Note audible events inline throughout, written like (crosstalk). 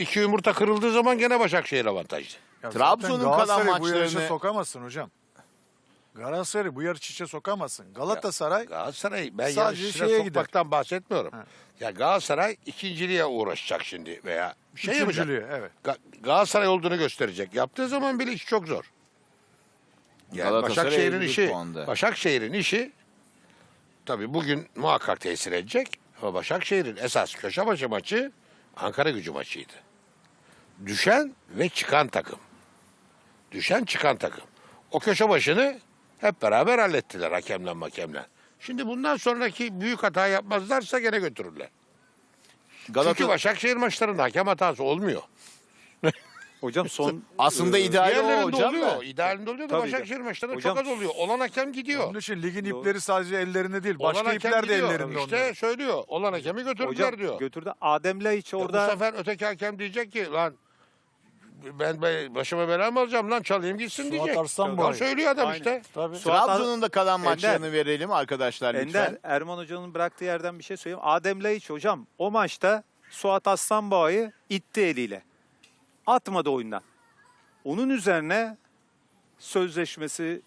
İki yumurta kırıldığı zaman gene Başakşehir avantajlı. Ya Trabzon'un zaten kalan Galatasaray'ı bu yarışa maçlarını- sokamazsın hocam. Galatasaray'ı bu yarış içe sokamazsın. Galatasaray Galatasaray ben Sadece yarışına şeye sokmaktan bahsetmiyorum. Ha. Ya Galatasaray ikinciliğe uğraşacak şimdi veya bir şey yapacak. üçüncülüğü evet. Ga- Galatasaray olduğunu gösterecek. Yaptığı zaman bile iş çok zor. Yani Galatasaray Başakşehir'in 51 işi, puanda. Başakşehir'in işi tabii bugün muhakkak tesir edecek. Ama Başakşehir'in esas köşe başı maçı Ankara gücü maçıydı. Düşen ve çıkan takım. Düşen çıkan takım. O köşe başını hep beraber hallettiler hakemle makemle. Şimdi bundan sonraki büyük hata yapmazlarsa gene götürürler. Çünkü Galata Başakşehir maçlarında hakem hatası olmuyor. (laughs) Hocam son aslında ideali o hocam oluyor. da. İdealinde oluyor da Tabii. Başakşehir maçlarında Hocam- çok az oluyor. Olan hakem gidiyor. Onun için ligin Doğru. ipleri sadece ellerinde değil. Olan Başka ipler de ellerinde İşte onların. söylüyor. Olan hakemi götürdüler hocam diyor. götürdü. Adem Laiç E orada Bu sefer öteki hakem diyecek ki lan ben be- başıma bela mı alacağım lan çalayım gitsin Suat diyecek. Arslanboy. Ya söylüyor adam Aynen. işte. Tabii. Suat- Trabzon'un da kalan Ender. maçlarını verelim arkadaşlar lütfen. Ender Erman Hoca'nın bıraktığı yerden bir şey söyleyeyim. Adem Laiç hocam o maçta Suat Aslanbağ'ı itti eliyle. Atmadı oyundan. Onun üzerine sözleşmesi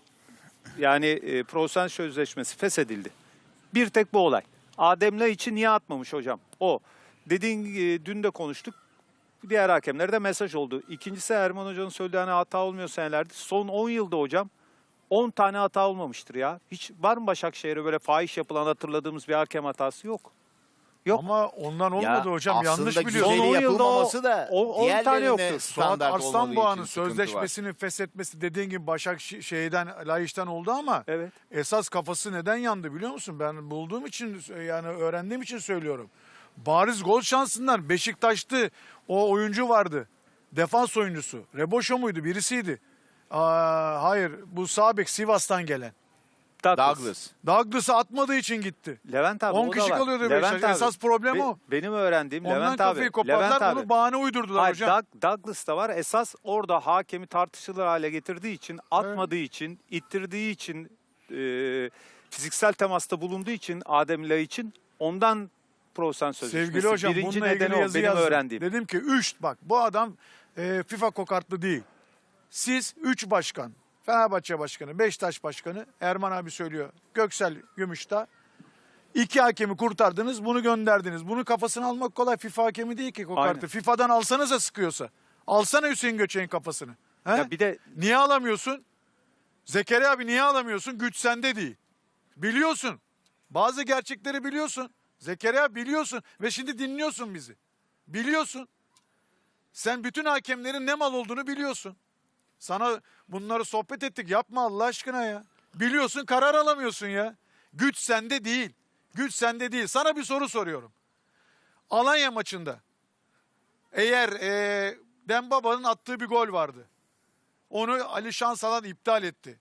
yani e, profesyonel sözleşmesi feshedildi. Bir tek bu olay. Adem Laiç'i niye atmamış hocam? O. Dediğin e, dün de konuştuk. Diğer hakemlere de mesaj oldu. İkincisi Erman Hoca'nın söylediği hani hata olmuyor senelerde. Son 10 yılda hocam 10 tane hata olmamıştır ya. Hiç var mı Başakşehir'e böyle fahiş yapılan hatırladığımız bir hakem hatası? Yok. Yok. Ama ondan olmadı hocam. Yanlış biliyorsun. Son on yılda yapılmaması o- da o- on tane diğerlerine yoktu. Suat var. sözleşmesini feshetmesi dediğin gibi Başak şeyden Layış'tan oldu ama Evet. esas kafası neden yandı biliyor musun? Ben bulduğum için yani öğrendiğim için söylüyorum. Bariz gol şansından Beşiktaş'tı o oyuncu vardı. Defans oyuncusu. Reboşo muydu? Birisiydi. Aa, hayır bu sağ bek Sivas'tan gelen. Douglas. Douglas. Douglas'ı atmadığı için gitti. Levent abi 10 o da kişi var. kalıyordu Beşiktaş. Esas problem Be- o. Benim öğrendiğim Ondan Levent kafayı abi. kopardılar. Levent abi. Bunu bahane uydurdular Hayır, hocam. Doug- Douglas da var. Esas orada hakemi tartışılır hale getirdiği için, atmadığı için, ittirdiği için, e, fiziksel temasta bulunduğu için Adem Lay için ondan profesyonel sözleşmesi. Sevgili hocam Birinci bununla nedeni ilgili o yazı benim yazdım. öğrendiğim. Dedim ki 3 bak bu adam e, FIFA kokartlı değil. Siz 3 başkan. Fenerbahçe Başkanı, Beşiktaş Başkanı, Erman abi söylüyor. Göksel Gümüştağ. İki hakemi kurtardınız, bunu gönderdiniz. Bunu kafasına almak kolay. FIFA hakemi değil ki kokartı. Aynen. FIFA'dan alsanıza sıkıyorsa. Alsana Hüseyin Göçek'in kafasını. He? Ya bir de Niye alamıyorsun? Zekeriya abi niye alamıyorsun? Güç sende değil. Biliyorsun. Bazı gerçekleri biliyorsun. Zekeriya biliyorsun ve şimdi dinliyorsun bizi. Biliyorsun. Sen bütün hakemlerin ne mal olduğunu biliyorsun. Sana bunları sohbet ettik. Yapma Allah aşkına ya. Biliyorsun karar alamıyorsun ya. Güç sende değil. Güç sende değil. Sana bir soru soruyorum. Alanya maçında eğer e, Dembaba'nın attığı bir gol vardı. Onu Ali Şansalan iptal etti.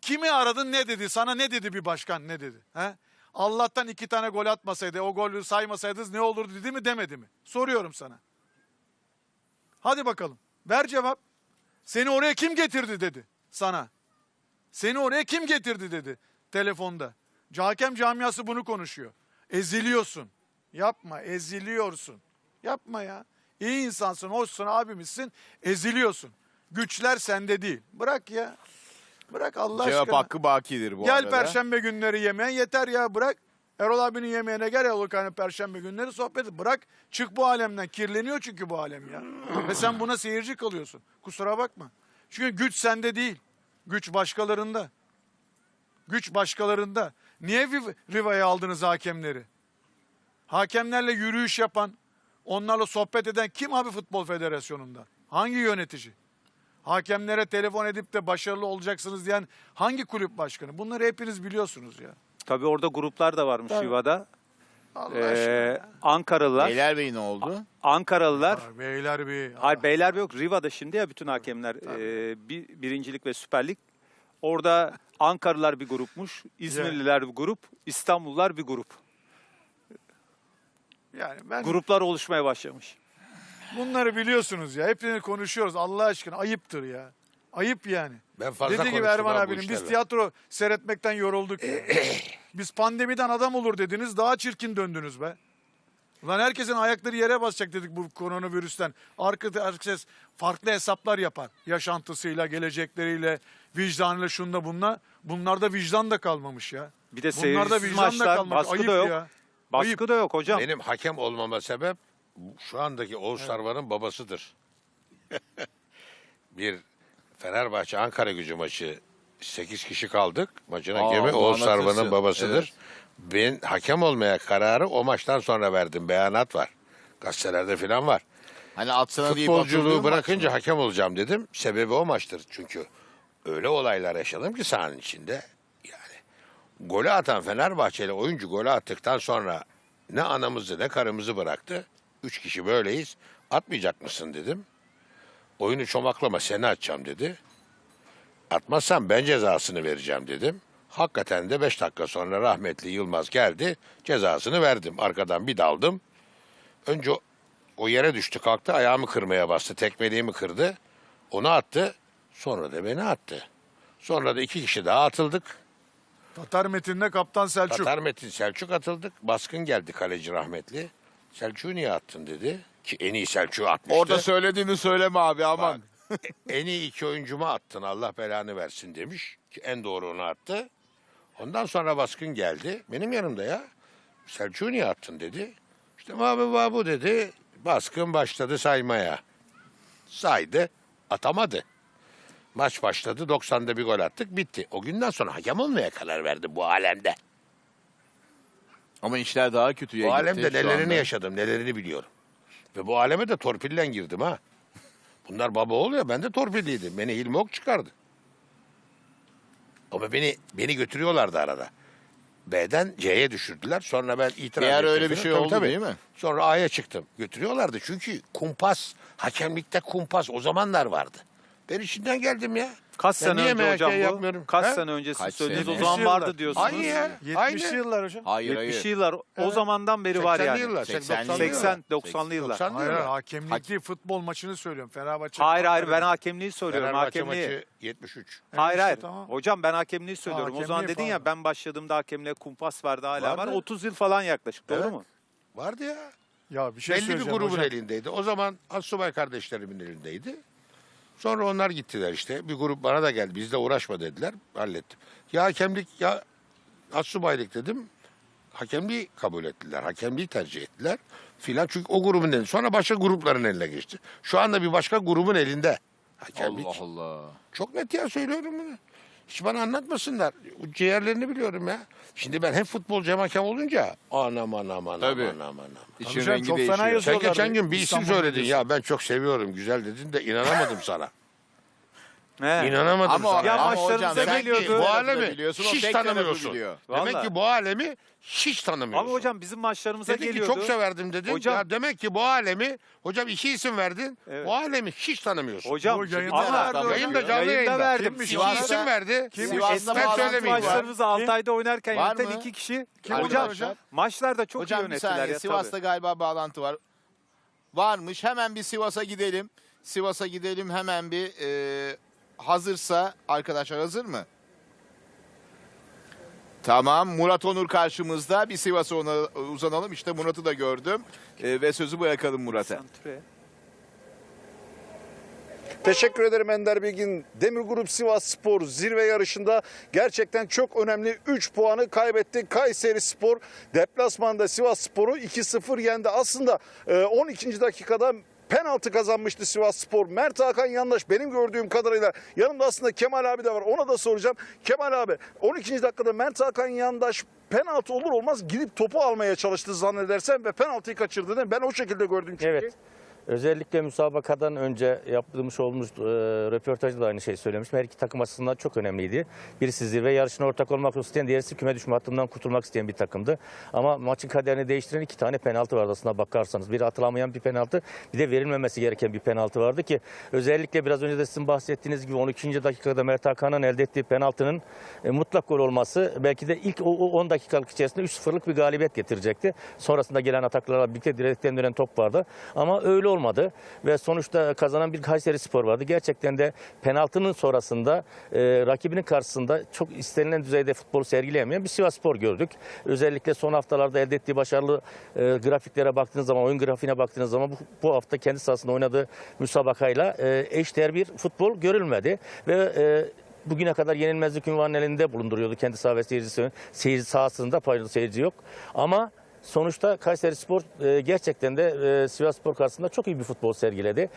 Kimi aradın ne dedi? Sana ne dedi bir başkan ne dedi? He? Allah'tan iki tane gol atmasaydı, o golü saymasaydınız ne olurdu dedi mi demedi mi? Soruyorum sana. Hadi bakalım. Ver cevap. Seni oraya kim getirdi dedi sana. Seni oraya kim getirdi dedi telefonda. Hakem camiası bunu konuşuyor. Eziliyorsun. Yapma eziliyorsun. Yapma ya. İyi insansın, hoşsun, abimizsin. Eziliyorsun. Güçler sende değil. Bırak ya. Bırak Allah Cevap aşkına. hakkı bakidir bu Gel arada. perşembe günleri yemeğe yeter ya bırak. Erol abinin yemeğine gel Erol Kayna perşembe günleri sohbet et. Bırak çık bu alemden. Kirleniyor çünkü bu alem ya. Ve sen buna seyirci kalıyorsun. Kusura bakma. Çünkü güç sende değil. Güç başkalarında. Güç başkalarında. Niye Riva'ya aldınız hakemleri? Hakemlerle yürüyüş yapan, onlarla sohbet eden kim abi Futbol Federasyonu'nda? Hangi yönetici? Hakemlere telefon edip de başarılı olacaksınız diyen hangi kulüp başkanı? Bunları hepiniz biliyorsunuz ya. tabii orada gruplar da varmış Tabii. Şiva'da. Allah Ee, aşkına. Ankaralılar. Beylerbeyi ne oldu? Ankaralılar. ya. Beyler bir... Hayır Beylerbeyi yok. Riva'da şimdi ya bütün hakemler e, bir, birincilik ve Süper Lig. Orada Ankaralılar bir grupmuş, İzmirliler bir grup, İstanbullular bir grup. Yani ben Gruplar oluşmaya başlamış. Bunları biliyorsunuz ya. Hepini konuşuyoruz Allah aşkına. Ayıptır ya. Ayıp yani. Ben fazla Dediği gibi konuştum Erman abi bu abinin biz işlerle. tiyatro seyretmekten yorulduk. ya. (clears throat) biz pandemiden adam olur dediniz daha çirkin döndünüz be. Ulan herkesin ayakları yere basacak dedik bu koronavirüsten. Arka herkes farklı hesaplar yapar. Yaşantısıyla, gelecekleriyle, vicdanıyla, şunda bununla. Bunlarda vicdan da kalmamış ya. Bir de Bunlarda seyircisiz vicdan da maçlar, kalmamış. baskı Ayıp da yok. ya. Baskı Ayıp. da yok hocam. Benim hakem olmama sebep şu andaki Oğuz Sarvan'ın babasıdır. (laughs) bir Fenerbahçe Ankara gücü maçı 8 kişi kaldık. Maçın Aa, bu Oğuz. Sarvan'ın babasıdır. Evet. Ben hakem olmaya kararı o maçtan sonra verdim. Beyanat var. Gazetelerde falan var. Hani atsana atılıyor Futbolculuğu bırakınca hakem olacağım dedim. Sebebi o maçtır. Çünkü öyle olaylar yaşadım ki sahanın içinde. Yani golü atan Fenerbahçeli oyuncu golü attıktan sonra ne anamızı ne karımızı bıraktı. Üç kişi böyleyiz. Atmayacak mısın dedim. Oyunu çomaklama seni atacağım dedi. Atmazsan ben cezasını vereceğim dedim. Hakikaten de 5 dakika sonra rahmetli Yılmaz geldi. Cezasını verdim. Arkadan bir daldım. Önce o- o yere düştü kalktı ayağımı kırmaya bastı. Tekmeliğimi kırdı. Onu attı. Sonra da beni attı. Sonra da iki kişi daha atıldık. Tatar Metin'le Kaptan Selçuk. Tatar Metin Selçuk atıldık. Baskın geldi kaleci rahmetli. Selçuk'u niye attın dedi. Ki en iyi Selçuk'u atmıştı. Orada söylediğini söyleme abi aman. Bak, en iyi iki oyuncumu attın Allah belanı versin demiş. Ki en doğru onu attı. Ondan sonra baskın geldi. Benim yanımda ya. Selçuk'u niye attın dedi. İşte abi babu dedi. Baskın başladı saymaya. Saydı. Atamadı. Maç başladı. 90'da bir gol attık. Bitti. O günden sonra hakem olmaya karar verdi bu alemde. Ama işler daha kötüye Bu gitti alemde şu nelerini anda. yaşadım, nelerini biliyorum. Ve bu aleme de torpille girdim ha. Bunlar baba oluyor, ben de torpilliydim. Beni Hilmi Ok çıkardı. Ama beni beni götürüyorlardı arada. B'den C'ye düşürdüler. Sonra ben itiraz ara ettim öyle bir şey Tabii, oldu tabii. değil mi? Sonra A'ya çıktım. Götürüyorlardı çünkü kumpas, hakemlikte kumpas o zamanlar vardı. Ben içinden geldim ya. Kaç sene niye önce MHK hocam bu? yapmıyorum? Kaç He? sene önce siz Kaç söylediniz o zaman 70'li vardı yıllar. diyorsunuz. Aynı ya. 70'li Aynı. yıllar hocam. Hayır 70'li hayır. yıllar o zamandan beri var 80'li yani. yıllar, 80'li 90'lı yıllar. 80 90'lı yıllar. 90'lı Hayır hayır yıllar. hakemlik değil futbol maçını söylüyorum. Fenerbahçe. Hayır hayır ben hakemliği söylüyorum. Fenerbahçe Hakemliği. maçı 73. Hayır hayır. tamam. Hocam ben hakemliği söylüyorum. o zaman hakemliği dedin ya falan. ben başladığımda hakemliğe kumpas vardı hala var. Vardı. 30 yıl falan yaklaşık doğru Evet. mu? Vardı ya. Ya bir şey Belli bir söyleyeceğim grubun hocam. elindeydi. O zaman Asubay kardeşlerimin elindeydi. Sonra onlar gittiler işte. Bir grup bana da geldi. Bizle uğraşma dediler. Hallettim. Ya hakemlik ya Asubaylık dedim. Hakemliği kabul ettiler. Hakemliği tercih ettiler. Filan çünkü o grubun elinde. Sonra başka grupların eline geçti. Şu anda bir başka grubun elinde. Hakemlik. Allah Allah. Çok net ya söylüyorum bunu. Hiç bana anlatmasınlar. O Ciğerlerini biliyorum ya. Şimdi ben hem futbolcu hem hakem olunca anam anam anam Tabii. anam anam. Hocam, rengi çok fena değişiyor. yazıyor. Sen geçen gün bir isim söyledin Belediyesi. ya ben çok seviyorum güzel dedin de inanamadım sana. (laughs) He. İnanamadım Ama, sana. Ya ama maçlarımıza hocam sen geliyordu. ki bu alemi biliyorsun, o hiç tek tarafı tanımıyorsun. biliyor. Demek Vallahi. ki bu alemi hiç tanımıyorsun. Ama hocam bizim maçlarımıza Dedin ki geliyordu. çok severdim dedin. Hocam- Ya demek ki bu alemi hocam iki isim verdin. Evet. Bu alemi hiç tanımıyorsun. Hocam Bu yayında ama verdi hocam. Yayında canlı Yayında yayında. verdim. Kimmiş? İki Sivas'ta- isim verdi. Kimmiş? Sivas'ta Ben bağlantı söylemeyeyim. maçlarımızı Altay'da oynarken Var yöneten mı? iki kişi. Kim hocam, hocam? maçlarda çok iyi Hocam bir yönettiler saniye ya Sivas'ta tabii. galiba bağlantı var. Varmış. Hemen bir Sivas'a gidelim. Sivas'a gidelim hemen bir e, hazırsa arkadaşlar hazır mı? Tamam Murat Onur karşımızda. Bir Sivas'a ona uzanalım. İşte Murat'ı da gördüm. E, ve sözü bırakalım Murat'a. Teşekkür ederim Ender Bilgin. Demir Grup Sivas Spor zirve yarışında gerçekten çok önemli 3 puanı kaybetti. Kayseri Spor deplasmanda Sivas Spor'u 2-0 yendi. Aslında e, 12. dakikada penaltı kazanmıştı Sivas Spor. Mert Hakan Yandaş benim gördüğüm kadarıyla yanımda aslında Kemal abi de var. Ona da soracağım. Kemal abi 12. dakikada Mert Hakan Yandaş penaltı olur olmaz gidip topu almaya çalıştı zannedersem ve penaltıyı kaçırdı. değil? Ben o şekilde gördüm çünkü. Evet. Özellikle müsabakadan önce yaptığımız olduğumuz e, röportajda da aynı şeyi söylemiştim. Her iki takım açısından çok önemliydi. Birisi zirve yarışına ortak olmak isteyen, diğerisi küme düşme hattından kurtulmak isteyen bir takımdı. Ama maçın kaderini değiştiren iki tane penaltı vardı aslında bakarsanız. Biri atılamayan bir penaltı, bir de verilmemesi gereken bir penaltı vardı ki özellikle biraz önce de sizin bahsettiğiniz gibi 12. dakikada Mert Hakan'ın elde ettiği penaltının e, mutlak gol olması belki de ilk o, o 10 dakikalık içerisinde 3-0'lık bir galibiyet getirecekti. Sonrasında gelen ataklarla birlikte direkten dönen top vardı. Ama öyle olmadı ve sonuçta kazanan bir Kayseri Spor vardı. Gerçekten de penaltının sonrasında e, rakibinin karşısında çok istenilen düzeyde futbolu sergileyemeyen bir Sivas Spor gördük. Özellikle son haftalarda elde ettiği başarılı e, grafiklere baktığınız zaman, oyun grafiğine baktığınız zaman bu, bu hafta kendi sahasında oynadığı müsabakayla e, eşdeğer bir futbol görülmedi ve e, Bugüne kadar yenilmezlik ünvanının elinde bulunduruyordu kendi saha ve seyircisi. Seyirci sahasında paylı seyirci yok. Ama sonuçta Kayseri Spor e, gerçekten de e, Sivas Spor karşısında çok iyi bir futbol sergiledi.